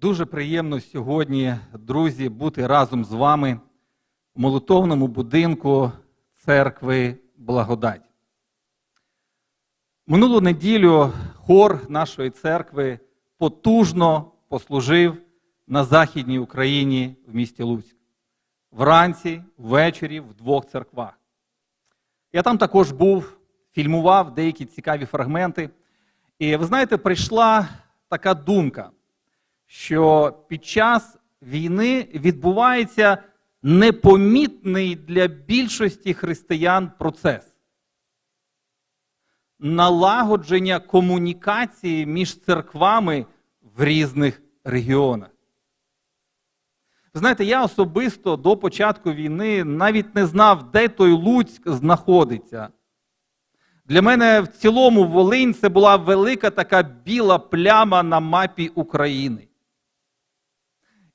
Дуже приємно сьогодні, друзі, бути разом з вами в молитовному будинку церкви Благодать. Минулу неділю хор нашої церкви потужно послужив на Західній Україні в місті Луцьк. Вранці, ввечері в двох церквах. Я там також був, фільмував деякі цікаві фрагменти. І ви знаєте, прийшла така думка, що під час війни відбувається непомітний для більшості християн процес налагодження комунікації між церквами в різних регіонах. Знаєте, я особисто до початку війни навіть не знав, де той Луцьк знаходиться. Для мене в цілому Волинь це була велика така біла пляма на мапі України.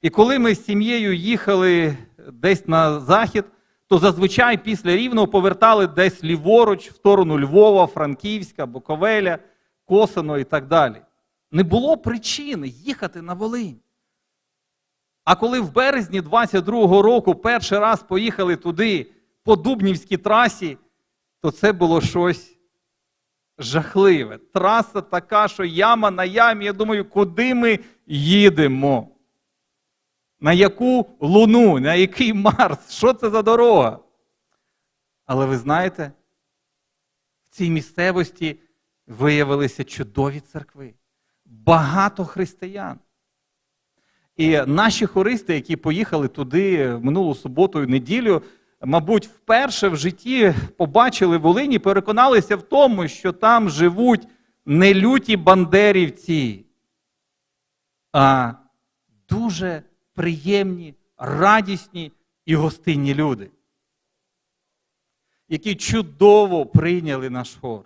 І коли ми з сім'єю їхали десь на захід, то зазвичай після Рівного повертали десь ліворуч, в сторону Львова, Франківська, Буковеля, Косино і так далі. Не було причини їхати на Волинь. А коли в березні 22-го року перший раз поїхали туди по Дубнівській трасі, то це було щось жахливе. Траса така, що яма на ямі. Я думаю, куди ми їдемо? На яку луну, на який Марс? Що це за дорога? Але ви знаєте, в цій місцевості виявилися чудові церкви, багато християн. І наші хористи, які поїхали туди минулу суботу і неділю, мабуть, вперше в житті побачили Волині, переконалися в тому, що там живуть не люті бандерівці, а дуже приємні, радісні і гостинні люди, які чудово прийняли наш хор,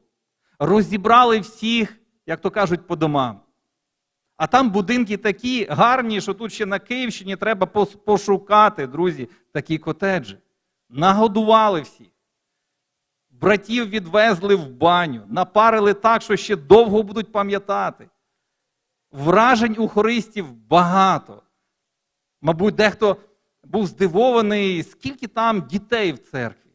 розібрали всіх, як то кажуть, по домам. А там будинки такі гарні, що тут ще на Київщині треба пошукати, друзі, такі котеджі. Нагодували всіх. Братів відвезли в баню, напарили так, що ще довго будуть пам'ятати. Вражень у хористів багато. Мабуть, дехто був здивований, скільки там дітей в церкві.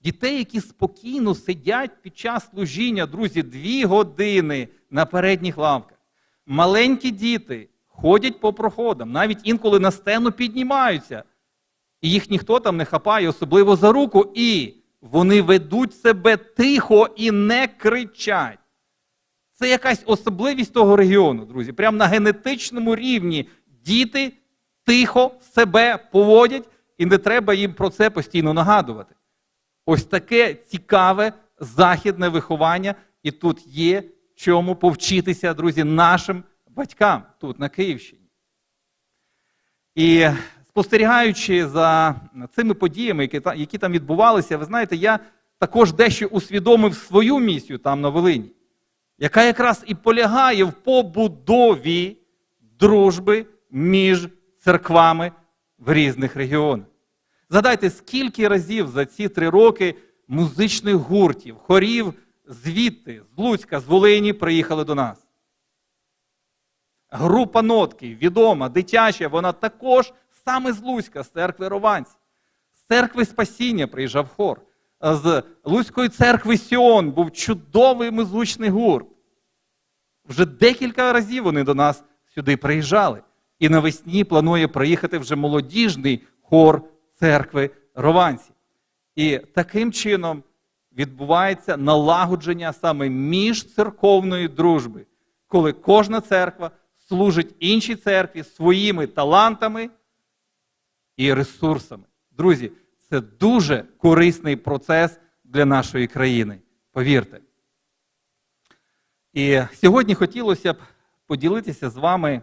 Дітей, які спокійно сидять під час служіння, друзі, дві години на передніх лавках. Маленькі діти ходять по проходам, навіть інколи на стену піднімаються. І їх ніхто там не хапає, особливо за руку. І вони ведуть себе тихо і не кричать. Це якась особливість того регіону, друзі. Прямо на генетичному рівні діти тихо себе поводять, і не треба їм про це постійно нагадувати. Ось таке цікаве західне виховання, і тут є чому повчитися, друзі, нашим батькам тут на Київщині. І спостерігаючи за цими подіями, які там відбувалися, ви знаєте, я також дещо усвідомив свою місію там на Волині, яка якраз і полягає в побудові дружби між церквами в різних регіонах. Згадайте, скільки разів за ці три роки музичних гуртів, хорів звідти, з Луцька, з Волині приїхали до нас. Група нотки, відома, дитяча, вона також саме з Луцька, з церкви Рованці. З церкви Спасіння приїжджав хор. З Луцької церкви Сіон був чудовий музичний гурт. Вже декілька разів вони до нас сюди приїжджали. І навесні планує приїхати вже молодіжний хор церкви Рованці. І таким чином відбувається налагодження саме міжцерковної дружби, коли кожна церква служить іншій церкві своїми талантами і ресурсами. Друзі, це дуже корисний процес для нашої країни. Повірте. І сьогодні хотілося б поділитися з вами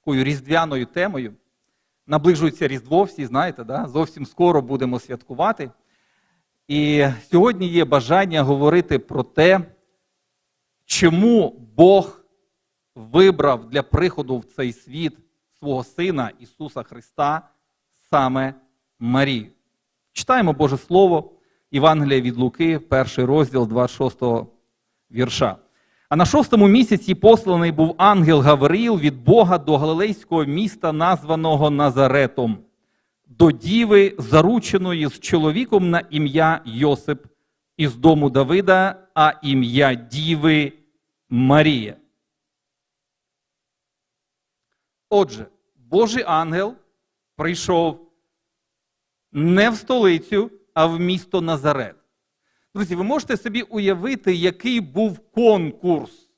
такою різдвяною темою. Наближується Різдво, всі знаєте, да? зовсім скоро будемо святкувати. І сьогодні є бажання говорити про те, чому Бог вибрав для приходу в цей світ свого Сина Ісуса Христа саме Марію. Читаємо Боже Слово, Євангелія від Луки, перший розділ 26 вірша. А на шостому місяці посланий був ангел Гавриїл від Бога до галилейського міста, названого Назаретом, до діви, зарученої з чоловіком на ім'я Йосип із дому Давида, а ім'я діви Марія. Отже, Божий ангел прийшов не в столицю, а в місто Назарет. Друзі, ви можете собі уявити, який був конкурс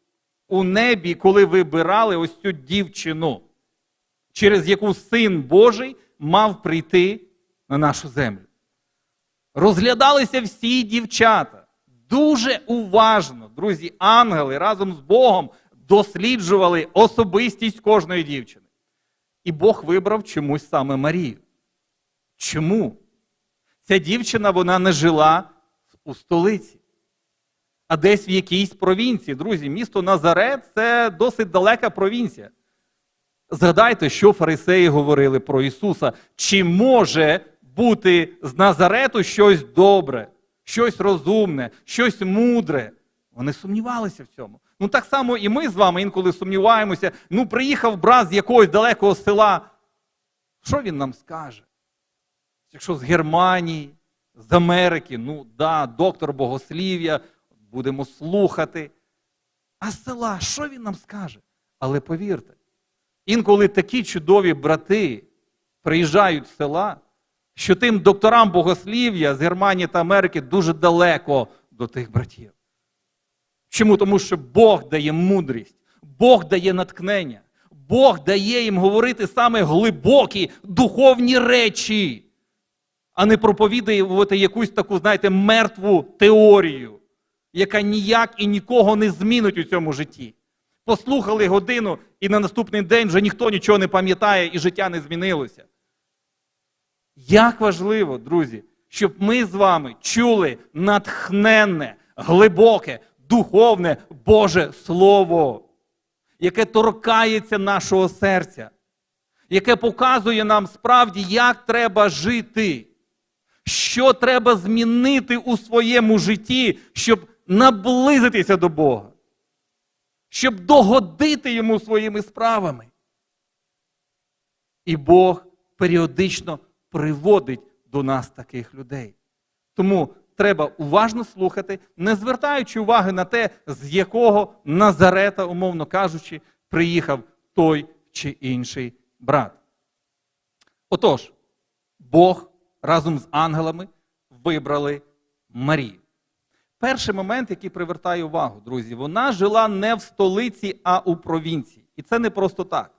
у небі, коли вибирали ось цю дівчину, через яку син Божий мав прийти на нашу землю. Розглядалися всі дівчата. Дуже уважно, друзі, ангели разом з Богом досліджували особистість кожної дівчини. І Бог вибрав чомусь саме Марію. Чому? Ця дівчина вона не жила у столиці, а десь в якійсь провінції. Друзі, місто Назарет це досить далека провінція. Згадайте, що фарисеї говорили про Ісуса. Чи може бути з Назарету щось добре, щось розумне, щось мудре? Вони сумнівалися в цьому. Ну так само і ми з вами інколи сумніваємося. Ну, приїхав брат з якогось далекого села. Що він нам скаже? Якщо з Германії, з Америки, ну да, доктор богослів'я, будемо слухати. А з села, що він нам скаже? Але повірте, інколи такі чудові брати приїжджають з села, що тим докторам богослів'я з Германії та Америки дуже далеко до тих братів. Чому? Тому що Бог дає мудрість, Бог дає натхнення, Бог дає їм говорити саме глибокі духовні речі, а не проповідувати якусь таку, знаєте, мертву теорію, яка ніяк і нікого не змінить у цьому житті. Послухали годину, і на наступний день вже ніхто нічого не пам'ятає, і життя не змінилося. Як важливо, друзі, щоб ми з вами чули натхненне, глибоке, духовне Боже Слово, яке торкається нашого серця, яке показує нам справді, як треба жити, що треба змінити у своєму житті, щоб наблизитися до Бога, щоб догодити йому своїми справами. І Бог періодично приводить до нас таких людей. Тому треба уважно слухати, не звертаючи уваги на те, з якого Назарета, умовно кажучи, приїхав той чи інший брат. Отож, Бог разом з ангелами вибрали Марію. Перший момент, який привертає увагу, друзі, вона жила не в столиці, а у провінції. І це не просто так.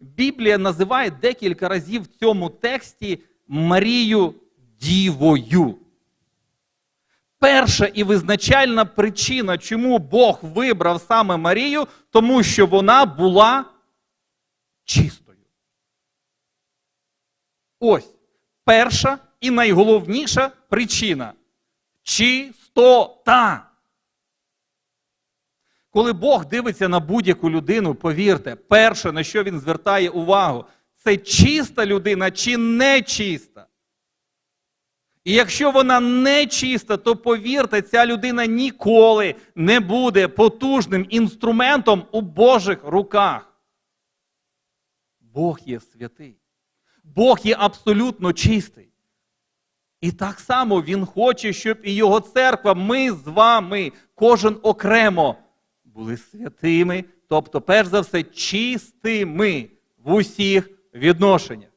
Біблія називає декілька разів в цьому тексті Марію дівою. Перша і визначальна причина, чому Бог вибрав саме Марію, тому що вона була чистою. Ось перша і найголовніша причина чистота. Коли Бог дивиться на будь-яку людину, повірте, перше, на що він звертає увагу, це чиста людина чи нечиста. І якщо вона нечиста, то повірте, ця людина ніколи не буде потужним інструментом у Божих руках. Бог є святий. Бог є абсолютно чистий. І так само Він хоче, щоб і його церква, ми з вами, кожен окремо, були святими, тобто, перш за все, чистими в усіх відношеннях.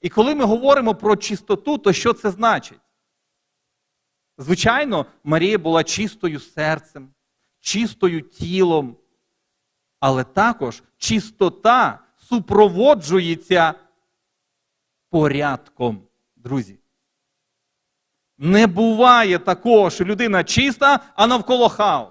І коли ми говоримо про чистоту, то що це значить? Звичайно, Марія була чистою серцем, чистою тілом, але також чистота супроводжується порядком, друзі. Не буває такого, що людина чиста, а навколо хаос.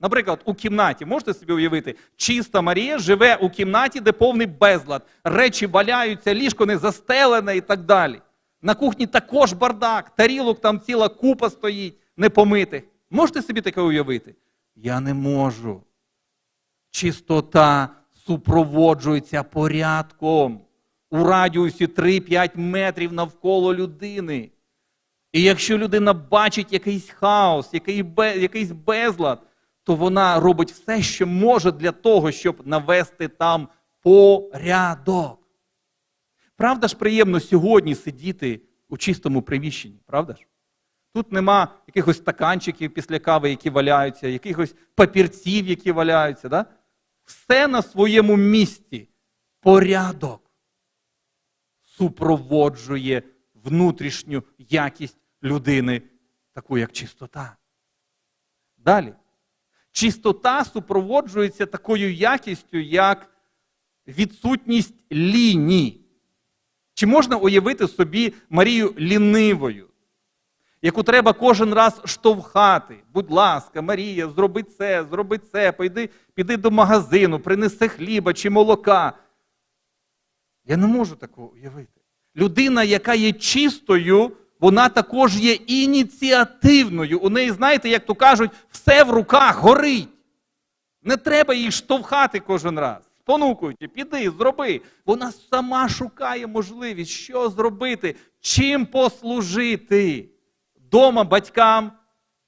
Наприклад, у кімнаті, можете собі уявити, чиста Марія живе у кімнаті, де повний безлад, речі валяються, ліжко не застелене і так далі. На кухні також бардак, тарілок там ціла купа стоїть, непомитих. Можете собі таке уявити? Я не можу. Чистота супроводжується порядком у радіусі 3-5 метрів навколо людини. І якщо людина бачить якийсь хаос, якийсь безлад, то вона робить все, що може для того, щоб навести там порядок. Правда ж приємно сьогодні сидіти у чистому приміщенні, правда ж? Тут нема якихось стаканчиків після кави, які валяються, якихось папірців, які валяються. Да? Все на своєму місці. Порядок супроводжує внутрішню якість людини, таку як чистота. Далі. Чистота супроводжується такою якістю, як відсутність лінії. Чи можна уявити собі Марію лінивою, яку треба кожен раз штовхати? Будь ласка, Марія, зроби це, зроби це, піди, піди до магазину, принеси хліба чи молока. Я не можу такого уявити. Людина, яка є чистою, вона також є ініціативною. У неї, знаєте, як то кажуть, все в руках горить. Не треба її штовхати кожен раз. Спонукуючи, піди, зроби. Вона сама шукає можливість, що зробити, чим послужити. Дома батькам,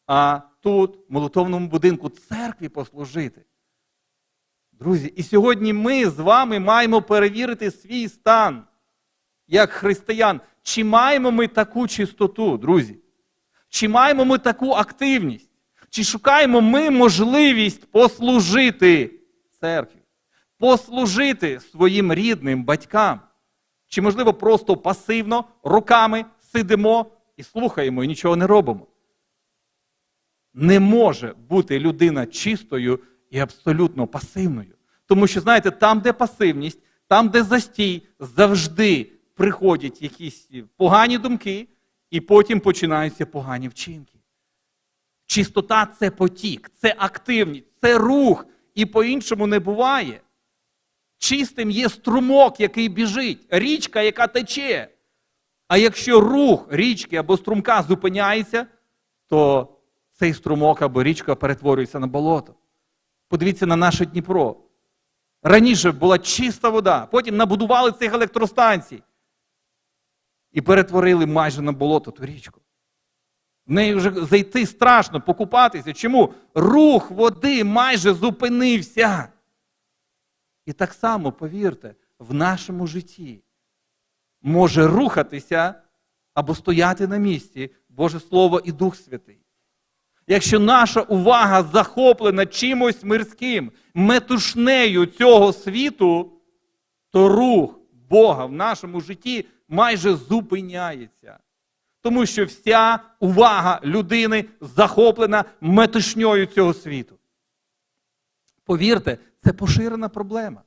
а тут, в молитовному будинку, церкві послужити. Друзі, і сьогодні ми з вами маємо перевірити свій стан як християн. Чи маємо ми таку чистоту, друзі? Чи маємо ми таку активність? Чи шукаємо ми можливість послужити церкві, послужити своїм рідним батькам? Чи, можливо, просто пасивно руками сидимо і слухаємо і нічого не робимо? Не може бути людина чистою і абсолютно пасивною. Тому що, знаєте, там, де пасивність, там, де застій, завжди приходять якісь погані думки, і потім починаються погані вчинки. Чистота це потік, це активність, це рух, і по-іншому не буває. Чистим є струмок, який біжить, річка, яка тече. А якщо рух річки або струмка зупиняється, то цей струмок або річка перетворюється на болото. Подивіться на наше Дніпро. Раніше була чиста вода, потім набудували цих електростанцій і перетворили майже на болото ту річку. В неї вже зайти страшно, покупатися. Чому? Рух води майже зупинився. І так само, повірте, в нашому житті може рухатися або стояти на місці Боже Слово і Дух Святий. Якщо наша увага захоплена чимось мирським, метушнею цього світу, то рух Бога в нашому житті майже зупиняється. Тому що вся увага людини захоплена метушньою цього світу. Повірте, це поширена проблема.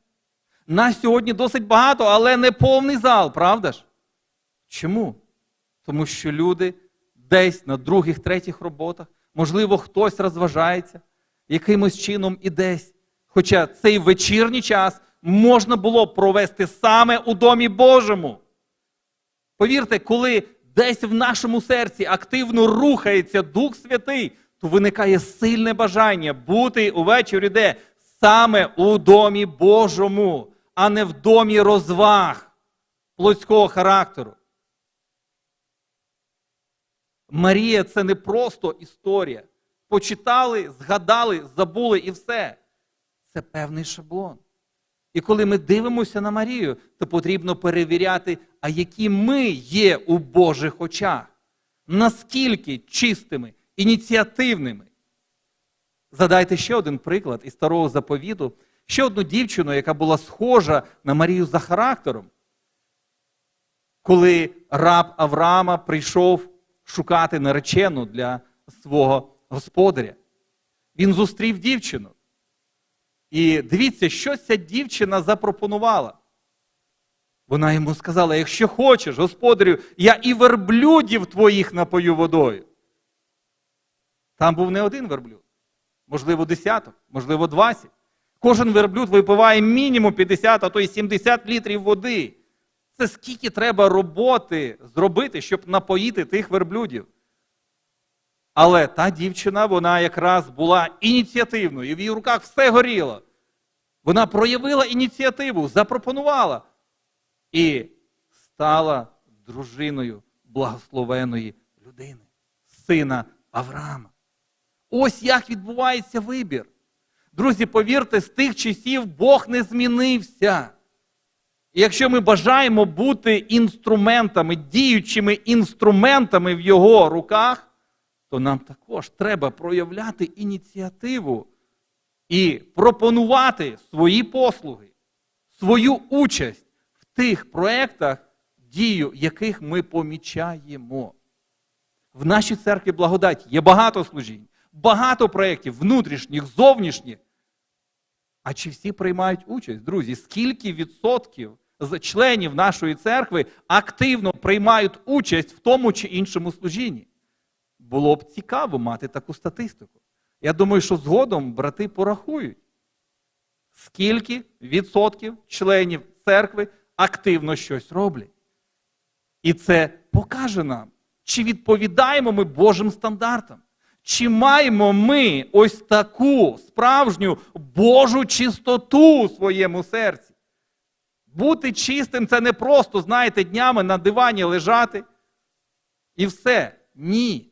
Нас сьогодні досить багато, але не повний зал, правда ж? Чому? Тому що люди десь на других, третіх роботах, можливо, хтось розважається якимось чином і десь. Хоча цей вечірній час можна було провести саме у Домі Божому. Повірте, коли десь в нашому серці активно рухається Дух Святий, то виникає сильне бажання бути увечері де саме у Домі Божому, а не в домі розваг плотського характеру. Марія це не просто історія. Почитали, згадали, забули і все. Це певний шаблон. І коли ми дивимося на Марію, то потрібно перевіряти, а які ми є у Божих очах, наскільки чистими, ініціативними. Задайте ще один приклад із старого заповіду, ще одну дівчину, яка була схожа на Марію за характером. Коли раб Авраама прийшов шукати наречену для свого господаря, він зустрів дівчину. І дивіться, що ця дівчина запропонувала. Вона йому сказала: якщо хочеш, господарю, я і верблюдів твоїх напою водою. Там був не один верблюд, можливо, десяток, можливо, двадцять. Кожен верблюд випиває мінімум 50, а то й 70 літрів води. Це скільки треба роботи зробити, щоб напоїти тих верблюдів. Але та дівчина, вона якраз була ініціативною, і в її руках все горіло. Вона проявила ініціативу, запропонувала і стала дружиною благословеної людини, сина Авраама. Ось як відбувається вибір. Друзі, повірте, з тих часів Бог не змінився. Якщо ми бажаємо бути інструментами, діючими інструментами в його руках, то нам також треба проявляти ініціативу і пропонувати свої послуги, свою участь в тих проєктах, дію яких ми помічаємо. В нашій церкві благодать є багато служінь, багато проєктів, внутрішніх, зовнішніх. А чи всі приймають участь, друзі? Скільки відсотків з членів нашої церкви активно приймають участь в тому чи іншому служінні? Було б цікаво мати таку статистику. Я думаю, що згодом брати порахують, скільки відсотків членів церкви активно щось роблять. І це покаже нам, чи відповідаємо ми Божим стандартам. Чи маємо ми ось таку справжню Божу чистоту у своєму серці? Бути чистим це не просто, знаєте, днями на дивані лежати і все. Ні.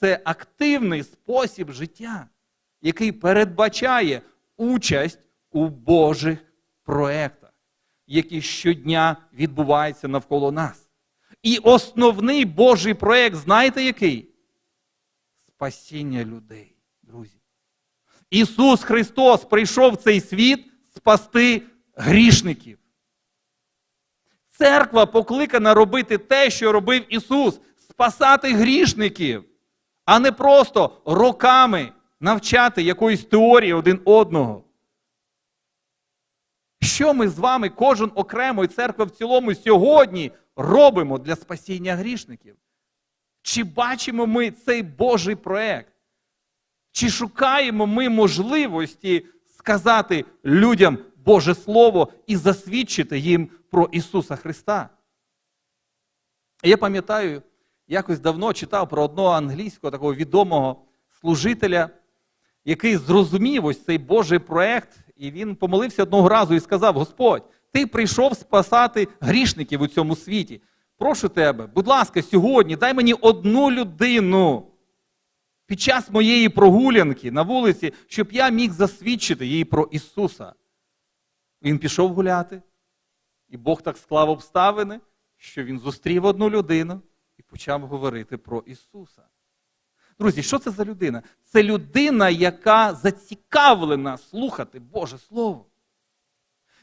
Це активний спосіб життя, який передбачає участь у Божих проєктах, які щодня відбуваються навколо нас. І основний Божий проєкт, знаєте який? спасіння людей, друзі. Ісус Христос прийшов в цей світ спасти грішників. Церква покликана робити те, що робив Ісус спасати грішників, а не просто роками навчати якоїсь теорії один одного. Що ми з вами, кожен окремо і церква в цілому сьогодні робимо для спасіння грішників? Чи бачимо ми цей Божий проект? Чи шукаємо ми можливості сказати людям Боже Слово і засвідчити їм про Ісуса Христа? Я пам'ятаю, якось давно читав про одного англійського такого відомого служителя, який зрозумів ось цей Божий проект, і він помолився одного разу і сказав: Господь, ти прийшов спасати грішників у цьому світі. Прошу тебе, будь ласка, сьогодні дай мені одну людину під час моєї прогулянки на вулиці, щоб я міг засвідчити їй про Ісуса. Він пішов гуляти, і Бог так склав обставини, що він зустрів одну людину і почав говорити про Ісуса. Друзі, що це за людина? Це людина, яка зацікавлена слухати Боже Слово.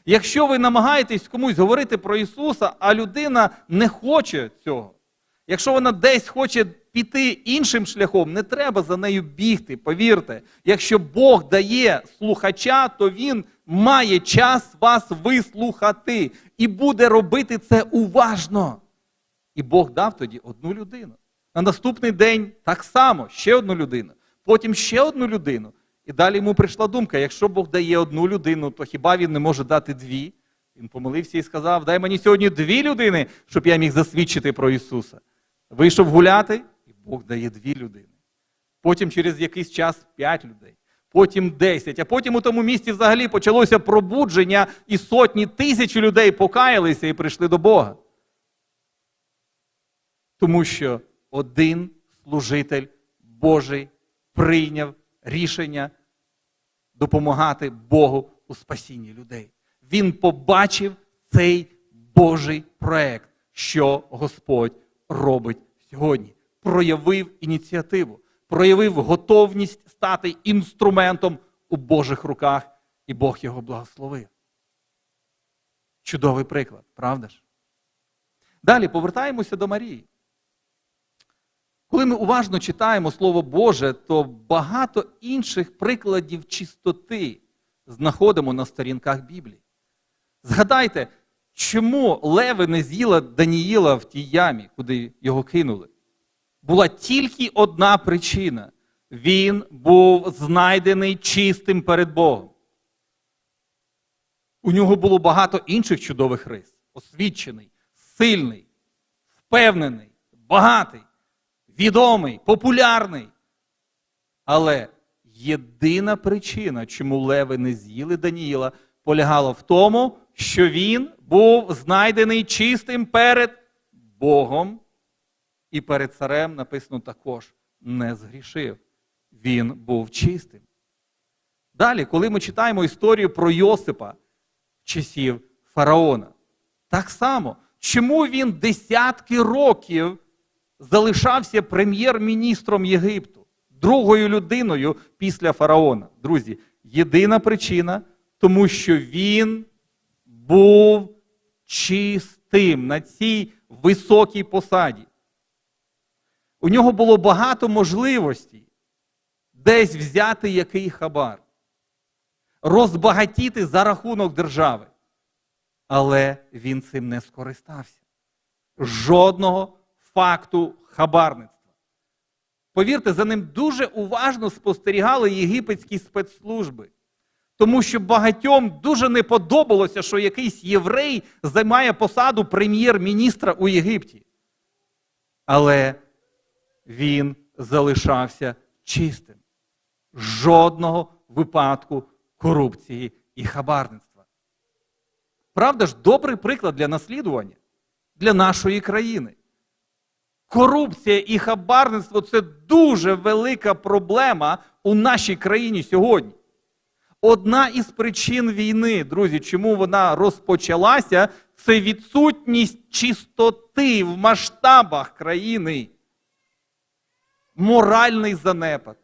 Якщо ви намагаєтесь комусь говорити про Ісуса, а людина не хоче цього, якщо вона десь хоче піти іншим шляхом, не треба за нею бігти. Повірте, якщо Бог дає слухача, то Він має час вас вислухати і буде робити це уважно. І Бог дав тоді одну людину. На наступний день так само ще одну людину, потім ще одну людину. І далі йому прийшла думка: якщо Бог дає одну людину, то хіба він не може дати дві? Він помолився і сказав: Дай мені сьогодні дві людини, щоб я міг засвідчити про Ісуса. Вийшов гуляти, Бог дає дві людини. Потім через якийсь час п'ять людей, потім десять, а потім у тому місці взагалі почалося пробудження, і сотні тисяч людей покаялися і прийшли до Бога. Тому що один служитель Божий прийняв рішення допомагати Богу у спасінні людей. Він побачив цей Божий проект, що Господь робить сьогодні. Проявив ініціативу, проявив готовність стати інструментом у Божих руках, і Бог його благословив. Чудовий приклад, правда ж? Далі повертаємося до Марії. Коли ми уважно читаємо Слово Боже, то багато інших прикладів чистоти знаходимо на сторінках Біблії. Згадайте, чому Леви не з'їла Даніїла в тій ямі, куди його кинули? Була тільки одна причина. Він був знайдений чистим перед Богом. У нього було багато інших чудових рис. Освічений, сильний, впевнений, багатий відомий, популярний. Але єдина причина, чому леви не з'їли Даніїла, полягала в тому, що він був знайдений чистим перед Богом і перед царем написано також не згрішив. він був чистим. Далі, коли ми читаємо історію про Йосипа часів фараона, так само, чому він десятки років залишався прем'єр-міністром Єгипту, другою людиною після фараона? Друзі, єдина причина, тому що він був чистим на цій високій посаді. У нього було багато можливостей десь взяти який хабар, розбагатіти за рахунок держави. Але він цим не скористався. Жодного факту хабарництва. Повірте, за ним дуже уважно спостерігали єгипетські спецслужби. Тому що багатьом дуже не подобалося, що якийсь єврей займає посаду прем'єр-міністра у Єгипті. Але він залишався чистим. Жодного випадку корупції і хабарництва. Правда ж, добрий приклад для наслідування для нашої країни. Корупція і хабарництво це дуже велика проблема у нашій країні сьогодні. Одна із причин війни, друзі, чому вона розпочалася, це відсутність чистоти в масштабах країни, моральний занепад.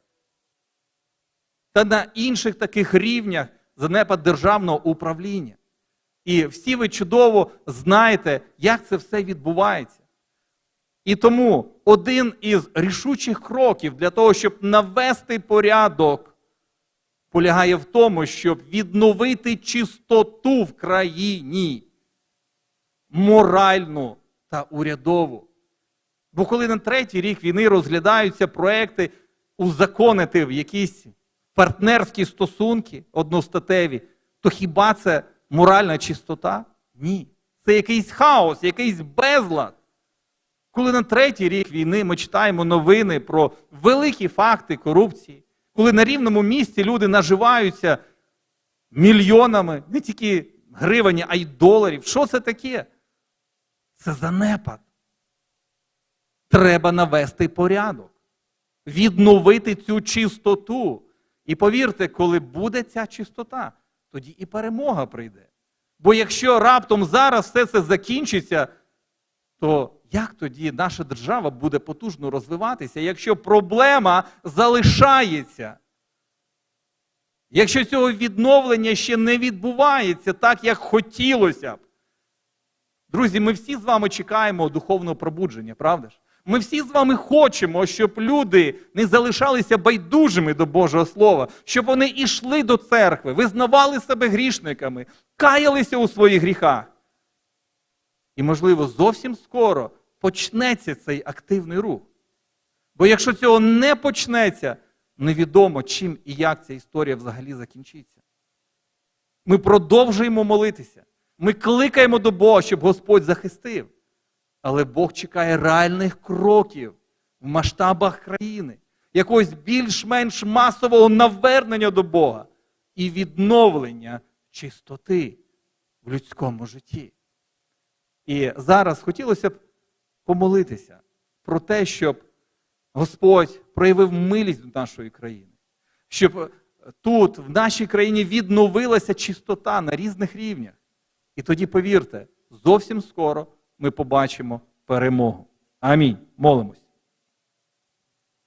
Та на інших таких рівнях занепад державного управління. І всі ви чудово знаєте, як це все відбувається. І тому один із рішучих кроків для того, щоб навести порядок, полягає в тому, щоб відновити чистоту в країні, моральну та урядову. Бо коли на третій рік війни розглядаються проекти узаконити в якісь партнерські стосунки одностатеві, то хіба це моральна чистота? Ні. Це якийсь хаос, якийсь безлад. Коли на третій рік війни ми читаємо новини про великі факти корупції, коли на рівному місці люди наживаються мільйонами, не тільки гривень, а й доларів. Що це таке? Це занепад. Треба навести порядок, відновити цю чистоту. І повірте, коли буде ця чистота, тоді і перемога прийде. Бо якщо раптом зараз все це закінчиться, то як тоді наша держава буде потужно розвиватися, якщо проблема залишається? Якщо цього відновлення ще не відбувається так, як хотілося б. Друзі, ми всі з вами чекаємо духовного пробудження, правда ж? Ми всі з вами хочемо, щоб люди не залишалися байдужими до Божого Слова, щоб вони йшли до церкви, визнавали себе грішниками, каялися у своїх гріхах. І, можливо, зовсім скоро почнеться цей активний рух. Бо якщо цього не почнеться, невідомо, чим і як ця історія взагалі закінчиться. Ми продовжуємо молитися. Ми кликаємо до Бога, щоб Господь захистив. Але Бог чекає реальних кроків в масштабах країни, якогось більш-менш масового навернення до Бога і відновлення чистоти в людському житті. І зараз хотілося б помолитися про те, щоб Господь проявив милість до нашої країни, щоб тут, в нашій країні, відновилася чистота на різних рівнях. І тоді, повірте, зовсім скоро ми побачимо перемогу. Амінь. Молимось.